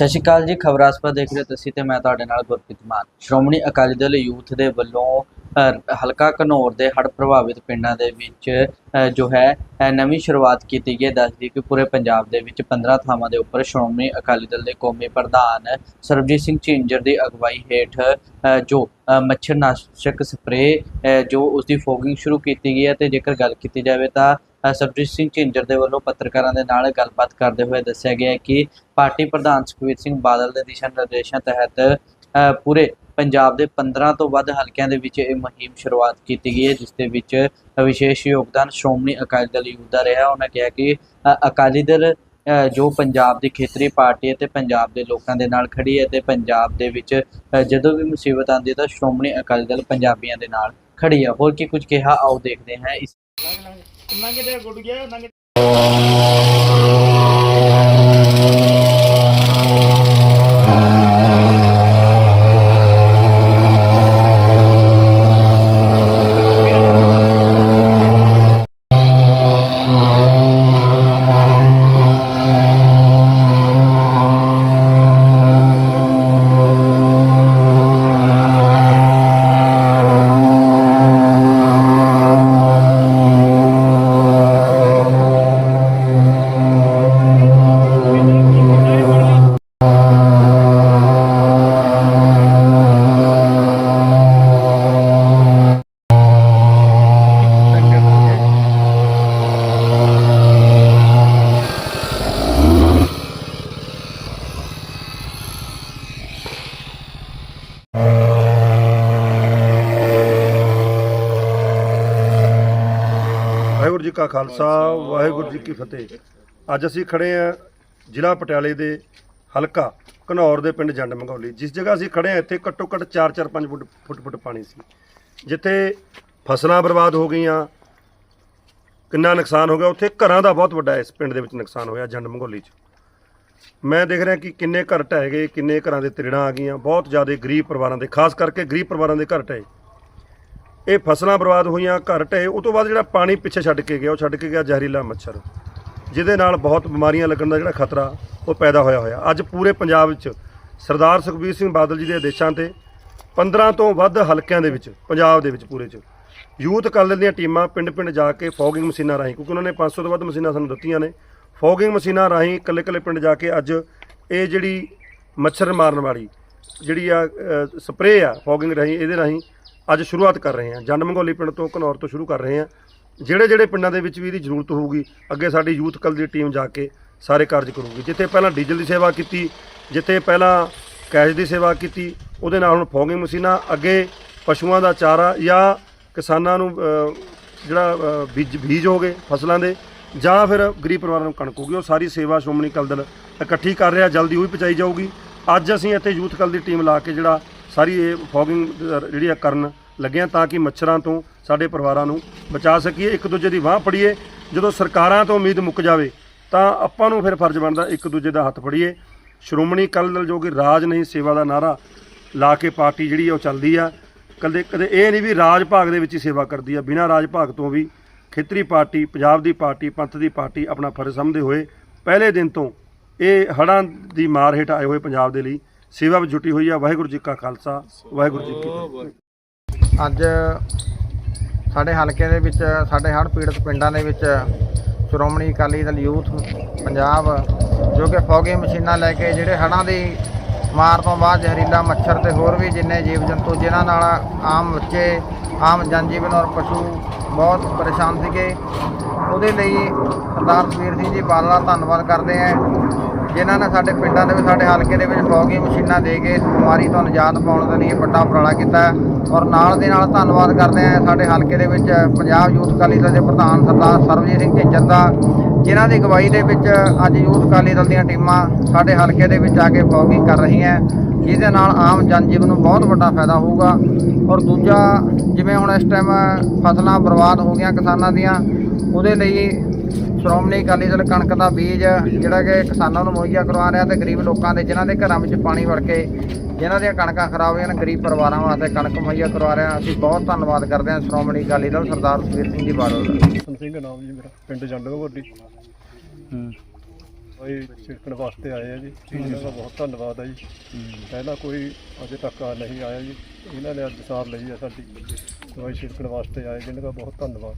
ਸਤਿ ਸ਼੍ਰੀ ਅਕਾਲ ਜੀ, ਖਬਰਾਂ ਸਪਾ ਦੇਖ ਰਹੇ ਹੋ ਤੁਸੀਂ ਤੇ ਮੈਂ ਤੁਹਾਡੇ ਨਾਲ ਗੁਰਪ੍ਰੀਤ ਮਾਨ। ਸ਼੍ਰੋਮਣੀ ਅਕਾਲੀ ਦਲ ਯੂਥ ਦੇ ਵੱਲੋਂ ਹਲਕਾ ਘਨੌਰ ਦੇ ਹੜ੍ਹ ਪ੍ਰਭਾਵਿਤ ਪਿੰਡਾਂ ਦੇ ਵਿੱਚ ਜੋ ਹੈ ਨਵੀਂ ਸ਼ੁਰੂਆਤ ਕੀਤੀ ਗਈ ਹੈ। ਦੱਸਦੀ ਕਿ ਪੂਰੇ ਪੰਜਾਬ ਦੇ ਵਿੱਚ 15 ਥਾਵਾਂ ਦੇ ਉੱਪਰ ਸ਼੍ਰੋਮਣੀ ਅਕਾਲੀ ਦਲ ਦੇ ਕੌਮੀ ਪ੍ਰਧਾਨ ਸਰਬਜੀਤ ਸਿੰਘ ਝਿੰਜਰ ਦੀ ਅਗਵਾਈ ਹੇਠ ਜੋ ਮੱਛਰਨਾਸ਼ਕ ਮੱਛਰ ਸਪਰੇਅ ਜੋ ਉਸ ਦੀ ਫੋਗਿੰਗ ਸ਼ੁਰੂ ਕੀਤੀ ਗਈ ਹੈ ਤੇ ਜੇਕਰ ਗੱਲ ਕੀਤੀ ਜਾਵੇ ਤਾਂ ਅ, ਸਿੰਘ ਝਿੰਜਰ ਦੇ ਵੱਲੋਂ ਪੱਤਰਕਾਰਾਂ ਦੇ ਨਾਲ ਗੱਲਬਾਤ ਕਰਦੇ ਹੋਏ ਦੱਸਿਆ ਗਿਆ ਕਿ ਪਾਰਟੀ ਪ੍ਰਧਾਨ ਸੁਖਬੀਰ ਸਿੰਘ ਬਾਦਲ ਦੇ ਦਿਸ਼ਾ ਨਿਰਦੇਸ਼ਾਂ ਤਹਿਤ ਪੂਰੇ ਪੰਜਾਬ ਦੇ 15 ਤੋਂ ਵੱਧ ਹਲਕਿਆਂ ਦੇ ਵਿੱਚ ਇਹ ਮੁਹਿੰਮ ਸ਼ੁਰੂਆਤ ਕੀਤੀ ਗਈ ਹੈ ਜਿਸ ਦੇ ਵਿੱਚ ਵਿਸ਼ੇਸ਼ ਯੋਗਦਾਨ ਸ਼੍ਰੋਮਣੀ ਅਕਾਲੀ ਦਲ ਯੂਥ ਦਾ ਰਿਹਾ। ਉਹਨਾਂ ਕਿਹਾ ਕਿ ਅਕਾਲੀ ਦਲ ਅ, ਜੋ ਪੰਜਾਬ ਦੀ ਖੇਤਰੀ ਪਾਰਟੀ ਹੈ ਤੇ ਪੰਜਾਬ ਦੇ ਲੋਕਾਂ ਦੇ ਨਾਲ ਖੜੀ ਹੈ ਤੇ ਪੰਜਾਬ ਦੇ ਵਿੱਚ ਜਦੋਂ ਵੀ ਮੁਸੀਬਤ ਆਉਂਦੀ ਹੈ ਤਾਂ ਸ਼੍ਰੋਮਣੀ ਅਕਾਲੀ ਦਲ ਪੰਜਾਬੀਆਂ ਦੇ ਨਾਲ ਖੜੀ ਹੈ। ਹੋਰ ਕੀ ਕੁਝ ਕਿਹਾ ਆਓ ਦੇਖਦੇ ਹਾਂ ਇਸ ਨੰਗੇ ਤੇ ਗੁੱਡ ਗਿਆ ਨੰਗੇ ਵਾਹਿਗੁਰੂ ਜੀ ਕਾ ਖਾਲਸਾ, ਵਾਹਿਗੁਰੂ ਜੀ ਕੀ ਫਤਿਹ। ਅੱਜ ਅਸੀਂ ਖੜੇ ਆ ਜ਼ਿਲ੍ਹਾ ਪਟਿਆਲੇ ਦੇ ਹਲਕਾ ਘਨੌਰ ਦੇ ਪਿੰਡ ਜੰਡ ਮੰਗੌਲੀ। ਜਿਸ ਜਗ੍ਹਾ ਅਸੀਂ ਖੜੇ ਆ ਇੱਥੇ ਘੱਟੋ ਘੱਟ 4-4 5 ਫੁੱਟ ਫੁੱਟ ਫੁੱਟ ਪਾਣੀ ਸੀ। ਜਿੱਥੇ ਫਸਲਾਂ ਬਰਬਾਦ ਹੋ ਗਈਆਂ, ਕਿੰਨਾ ਨੁਕਸਾਨ ਹੋ ਗਿਆ, ਉੱਥੇ ਘਰਾਂ ਦਾ ਬਹੁਤ ਵੱਡਾ ਇਸ ਪਿੰਡ ਦੇ ਵਿੱਚ ਨੁਕਸਾਨ ਹੋਇਆ ਜੰਡ ਮੰਗੌਲੀ 'ਚ। ਮੈਂ ਦੇਖ ਰਿਹਾ ਕਿ ਕਿੰਨੇ ਘਰ ਢਹਿ ਗਏ, ਕਿੰਨੇ ਘਰਾਂ ਦੇ ਤ੍ਰਿੜਾਂ ਆ ਗਈਆਂ, ਬਹੁਤ ਜ਼ਿਆਦਾ ਗਰੀਬ ਪਰਿਵਾਰਾਂ ਦੇ, ਖਾਸ ਕਰਕੇ ਗਰੀਬ ਪਰਿਵਾਰਾਂ ਦੇ ਘਰ ਢਹਿ ਇਹ ਫਸਲਾਂ ਬਰਬਾਦ ਹੋਈਆਂ, ਘਰ ਢਏ ਉਹ ਤੋਂ ਬਾਅਦ ਜਿਹੜਾ ਪਾਣੀ ਪਿੱਛੇ ਛੱਡ ਕੇ ਗਿਆ, ਉਹ ਛੱਡ ਕੇ ਗਿਆ ਜ਼ਹਿਰੀਲਾ ਮੱਛਰ। ਜਿਹਦੇ ਨਾਲ ਬਹੁਤ ਬਿਮਾਰੀਆਂ ਲੱਗਣ ਦਾ ਜਿਹੜਾ ਖਤਰਾ, ਉਹ ਪੈਦਾ ਹੋਇਆ ਹੋਇਆ। ਅੱਜ ਪੂਰੇ ਪੰਜਾਬ ਵਿੱਚ ਸਰਦਾਰ ਸੁਖਬੀਰ ਸਿੰਘ ਬਾਦਲ ਜੀ ਦੇ ਆਦੇਸ਼ਾਂ ਤੇ 15 ਤੋਂ ਵੱਧ ਹਲਕਿਆਂ ਦੇ ਵਿੱਚ, ਪੰਜਾਬ ਦੇ ਵਿੱਚ ਪੂਰੇ 'ਚ, ਯੂਥ ਅਕਾਲੀ ਦੀਆਂ ਟੀਮਾਂ ਪਿੰਡ-ਪਿੰਡ ਜਾ ਕੇ ਫੋਗਿੰਗ ਮਸ਼ੀਨਾਂ ਰਾਹੀਂ, ਕਿਉਂਕਿ ਉਹਨਾਂ ਨੇ 500 ਤੋਂ ਵੱਧ ਮਸ਼ੀਨਾਂ ਸਾਨੂੰ ਦਿੱਤੀਆਂ ਨੇ, ਫੋਗਿੰਗ ਮਸ਼ੀਨਾਂ ਰਾਹੀਂ ਇਕੱਲੇ-ਇਕੱਲੇ ਪਿੰਡ ਜਾ ਕੇ ਅੱਜ ਇਹ ਜਿਹੜੀ ਮੱਛਰ ਮਾਰਨ ਵਾਲੀ ਜਿਹੜੀ ਆ ਸਪਰੇਅ ਆ ਫੋਗਿੰਗ ਰਾਹੀਂ, ਇਹਦੇ ਰਾਹੀਂ ਅੱਜ ਸ਼ੁਰੂਆਤ ਕਰ ਰਹੇ ਹਾਂ। ਜੰਡ ਮੰਗੋਲੀ ਪਿੰਡ ਤੋਂ ਘਨੌਰ ਤੋਂ ਸ਼ੁਰੂ ਕਰ ਰਹੇ ਹਾਂ। ਜਿਹੜੇ ਜਿਹੜੇ ਪਿੰਡਾਂ ਦੇ ਵਿੱਚ ਵੀ ਇਹਦੀ ਜ਼ਰੂਰਤ ਹੋਊਗੀ, ਅੱਗੇ ਸਾਡੀ ਯੂਥ ਕਲ ਦੀ ਟੀਮ ਜਾ ਕੇ ਸਾਰੇ ਕਾਰਜ ਕਰੂਗੀ। ਜਿੱਥੇ ਪਹਿਲਾਂ ਡੀਜ਼ਲ ਦੀ ਸੇਵਾ ਕੀਤੀ, ਜਿੱਥੇ ਪਹਿਲਾਂ ਕੈਸ਼ ਦੀ ਸੇਵਾ ਕੀਤੀ, ਉਹਦੇ ਨਾਲ ਹੁਣ ਫੋਗਿੰਗ ਮਸ਼ੀਨਾਂ, ਅੱਗੇ ਪਸ਼ੂਆਂ ਦਾ ਚਾਰਾ ਜਾਂ ਕਿਸਾਨਾਂ ਨੂੰ ਜਿਹੜਾ ਬੀਜ ਬੀਜ ਹੋ ਗਏ ਫਸਲਾਂ ਦੇ, ਜਾਂ ਫਿਰ ਗਰੀਬ ਪਰਿਵਾਰਾਂ ਨੂੰ ਕਣਕ ਹੋਊਗੀ ਉਹ ਸਾਰੀ ਸੇਵਾ ਸ਼੍ਰੋਮਣੀ ਕਲ ਦਲ ਇਕੱਠੀ ਕਰ ਰਿਹਾ। ਜਲਦੀ ਉਹ ਵੀ ਪਹੁੰਚਾਈ ਜਾਊਗੀ। ਅੱਜ ਅਸੀਂ ਇੱਥੇ ਯੂਥ ਕਲ ਦੀ ਟੀਮ ਲਾ ਕੇ ਜਿਹੜਾ ਸਾਰੀ ਇਹ ਫੋਗਿੰਗ ਜਿਹੜੀ ਆ ਕਰਨ ਲੱਗਿਆ ਤਾਂ ਕਿ ਮੱਛਰਾਂ ਤੋਂ ਸਾਡੇ ਪਰਿਵਾਰਾਂ ਨੂੰ ਬਚਾ ਸਕੀਏ, ਇੱਕ ਦੂਜੇ ਦੀ ਬਾਹ ਫੜੀਏ। ਜਦੋਂ ਸਰਕਾਰਾਂ ਤੋਂ ਉਮੀਦ ਮੁੱਕ ਜਾਵੇ, ਤਾਂ ਆਪਾਂ ਨੂੰ ਫਿਰ ਫਰਜ਼ ਬਣਦਾ ਇੱਕ ਦੂਜੇ ਦਾ ਹੱਥ ਫੜੀਏ। ਸ਼੍ਰੋਮਣੀ ਅਕਾਲੀ ਦਲ ਜੋ ਕਿ ਰਾਜ ਨਹੀਂ ਸੇਵਾ ਦਾ ਨਾਰਾ ਲਾ ਕੇ ਪਾਰਟੀ ਜਿਹੜੀ ਆ ਉਹ ਚੱਲਦੀ ਆ। ਕਦੇ ਕਦੇ ਇਹ ਨਹੀਂ ਵੀ ਰਾਜ ਭਾਗ ਦੇ ਵਿੱਚ ਹੀ ਸੇਵਾ ਕਰਦੀ ਆ। ਬਿਨਾਂ ਰਾਜ ਭਾਗ ਤੋਂ ਵੀ ਖੇਤਰੀ ਪਾਰਟੀ, ਪੰਜਾਬ ਦੀ ਪਾਰਟੀ, ਪੰਥ ਦੀ ਪਾਰਟੀ ਆਪਣਾ ਫਰਜ਼ ਸਮਝਦੇ ਹੋਏ, ਪਹਿਲੇ ਦਿਨ ਤੋਂ ਇਹ ਹੜ੍ਹਾਂ ਦੀ ਮਾਰ ਹੇਠ ਆਏ ਹੋਏ ਪੰਜਾਬ ਦੇ ਲਈ ਸੇਵਾ ਵਿੱਚ ਜੁਟੀ ਹੋਈ ਆ ਵਾਹਿਗੁਰੂ ਜੀ ਕਾ ਖਾਲਸਾ ਵਾਹਿਗੁਰੂ ਜੀ ਕੀ ਫਤਿਹ। ਅੱਜ ਸਾਡੇ ਹਲਕੇ ਦੇ ਵਿੱਚ ਸਾਡੇ ਹੜ੍ਹ ਪੀੜਤ ਪਿੰਡਾਂ ਦੇ ਵਿੱਚ ਸ਼੍ਰੋਮਣੀ ਅਕਾਲੀ ਦਲ ਯੂਥ ਪੰਜਾਬ ਜੋ ਕਿ ਫੌਗੀ ਮਸ਼ੀਨਾਂ ਲੈ ਕੇ ਜਿਹੜੇ ਹੜ੍ਹਾਂ ਦੀ ਮਾਰ ਤੋਂ ਬਾਅਦ ਜ਼ਹਿਰੀਲਾ ਮੱਛਰ ਤੇ ਹੋਰ ਵੀ ਜਿੰਨੇ ਜੀਵ ਜੰਤੂ ਜਿਨ੍ਹਾਂ ਨਾਲ ਆਮ ਬੱਚੇ ਆਮ ਜਨਜੀਵਨ ਔਰ ਪਸ਼ੂ ਬਹੁਤ ਪਰੇਸ਼ਾਨ ਸੀਗੇ। ਉਹਦੇ ਲਈ ਸਰਦਾਰ ਸੁਖਬੀਰ ਸਿੰਘ ਜੀ ਬਾਦਲ ਧੰਨਵਾਦ ਕਰਦੇ ਹਾਂ ਜਿਨ੍ਹਾਂ ਨੇ ਸਾਡੇ ਪਿੰਡਾਂ ਦੇ ਵਿੱਚ, ਸਾਡੇ ਹਲਕੇ ਦੇ ਵਿੱਚ ਫੌਗੀ ਮਸ਼ੀਨਾਂ ਦੇ ਕੇ ਇਸ ਬਿਮਾਰੀ ਤੋਂ ਨਿਜਾਤ ਪਾਉਣ ਦੇ ਲਈ ਵੱਡਾ ਉਪਰਾਲਾ ਕੀਤਾ ਔਰ ਨਾਲ ਦੇ ਨਾਲ ਧੰਨਵਾਦ ਕਰਦੇ ਹਾਂ ਸਾਡੇ ਹਲਕੇ ਦੇ ਵਿੱਚ ਪੰਜਾਬ ਯੂਥ ਅਕਾਲੀ ਦਲ ਦੇ ਪ੍ਰਧਾਨ ਸਰਦਾਰ ਸਰਬਜੀਤ ਸਿੰਘ ਝਿੰਜਰ ਦਾ, ਜਿਨ੍ਹਾਂ ਦੀ ਅਗਵਾਈ ਦੇ ਵਿੱਚ ਅੱਜ ਯੂਥ ਅਕਾਲੀ ਦਲ ਦੀਆਂ ਟੀਮਾਂ ਸਾਡੇ ਹਲਕੇ ਦੇ ਵਿੱਚ ਆ ਕੇ ਫੌਗੀ ਕਰ ਰਹੀਆਂ ਜਿਹਦੇ ਨਾਲ ਆਮ ਜਨਜੀਵਨ ਨੂੰ ਬਹੁਤ ਵੱਡਾ ਫਾਇਦਾ ਹੋਊਗਾ। ਔਰ ਦੂਜਾ, ਜਿਵੇਂ ਹੁਣ ਇਸ ਟਾਈਮ ਫਸਲਾਂ ਬਰਬਾਦ ਹੋ ਗਈਆਂ ਕਿਸਾਨਾਂ ਦੀਆਂ, ਉਹਦੇ ਲਈ ਸ਼੍ਰੋਮਣੀ ਅਕਾਲੀ ਦਲ ਕਣਕ ਦਾ ਬੀਜ ਜਿਹੜਾ ਕਿ ਕਿਸਾਨਾਂ ਨੂੰ ਮੁਹੱਈਆ ਕਰਵਾ ਰਿਹਾ ਤੇ ਗਰੀਬ ਲੋਕਾਂ ਦੇ ਜਿਨ੍ਹਾਂ ਦੇ ਘਰਾਂ ਵਿੱਚ ਪਾਣੀ ਵੜ ਕੇ ਜਿਨ੍ਹਾਂ ਦੀਆਂ ਕਣਕਾਂ ਖਰਾਬ ਹੋਈਆਂ ਨੇ ਗਰੀਬ ਪਰਿਵਾਰਾਂ ਵਾਸਤੇ ਕਣਕ ਮੁਹੱਈਆ ਕਰਵਾ ਰਿਹਾ ਅਸੀਂ ਬਹੁਤ ਧੰਨਵਾਦ ਕਰਦੇ ਹਾਂ ਸ਼੍ਰੋਮਣੀ ਅਕਾਲੀ ਦਲ ਸਰਦਾਰ ਸੁਖਬੀਰ ਸਿੰਘ ਜੀ ਬਾਦਲ ਦਾ। ਸਿੰਘ ਨਾਮ ਜੀ ਮੇਰਾ ਪਿੰਡ ਜੰਡੋ ਕੋਟੀ ਦਵਾਈ ਛਿੜਕਣ ਵਾਸਤੇ ਆਏ ਆ ਜੀ। ਇਹਨਾਂ ਦਾ ਬਹੁਤ ਧੰਨਵਾਦ ਹੈ ਜੀ। ਪਹਿਲਾਂ ਕੋਈ ਅਜੇ ਤੱਕ ਆ ਨਹੀਂ ਆਇਆ ਜੀ। ਇਹਨਾਂ ਨੇ ਅੱਜ ਸਾਰ ਲਈ ਹੈ ਸਾਡੀ। ਦਵਾਈ ਛਿੜਕਣ ਵਾਸਤੇ ਆਏ ਜਿਨ੍ਹਾਂ ਦਾ ਬਹੁਤ ਧੰਨਵਾਦ।